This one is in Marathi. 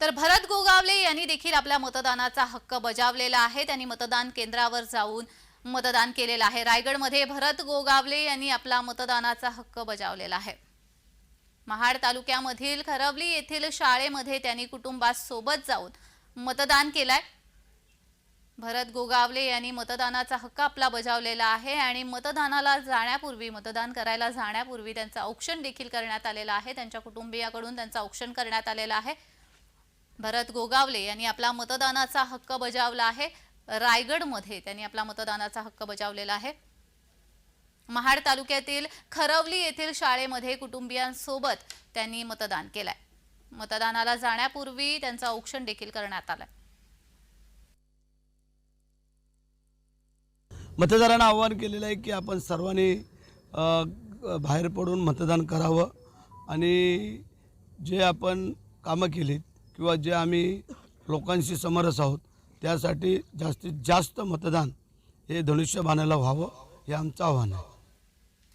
तर भरत गोगावले यांनी देखील आपल्या मतदानाचा हक्क बजावलेला आहे. त्यांनी मतदान केंद्रावर जाऊन मतदान केलेलं आहे. रायगडमध्ये भरत गोगावले यांनी आपला मतदानाचा हक्क बजावलेला आहे. महाड तालुक्यामधील खरवली येथील शाळेमध्ये त्यांनी कुटुंबासोबत जाऊन मतदान केलंय. भरत गोगावले यांनी मतदानाचा हक्क आपला बजावलेला आहे आणि मतदानाला जाण्यापूर्वी मतदान करायला जाण्यापूर्वी त्यांचं औक्षण देखील करण्यात आलेलं आहे. त्यांच्या कुटुंबियाकडून त्यांचं औक्षण करण्यात आलेलं आहे. भरत गोगावले यांनी आपला मतदानाचा हक्क बजावला आहे. रायगडमध्ये त्यांनी आपला मतदानाचा हक्क बजावलेला आहे. महाड तालुक्यातील खरवली येथील शाळेमध्ये कुटुंबियांसोबत त्यांनी मतदान केलंय. मतदानाला जाण्यापूर्वी त्यांचं औक्षण देखील करण्यात आलंय. मतदारांना आव्हान केलेलं आहे की आपण सर्वांनी बाहेर पडून मतदान करावं आणि जे आपण कामं केलीत किंवा जे आम्ही लोकांशी समरस आहोत त्यासाठी जास्तीत जास्त मतदान हे धनुष्यबाणाला व्हावं हे आमचं आव्हान आहे.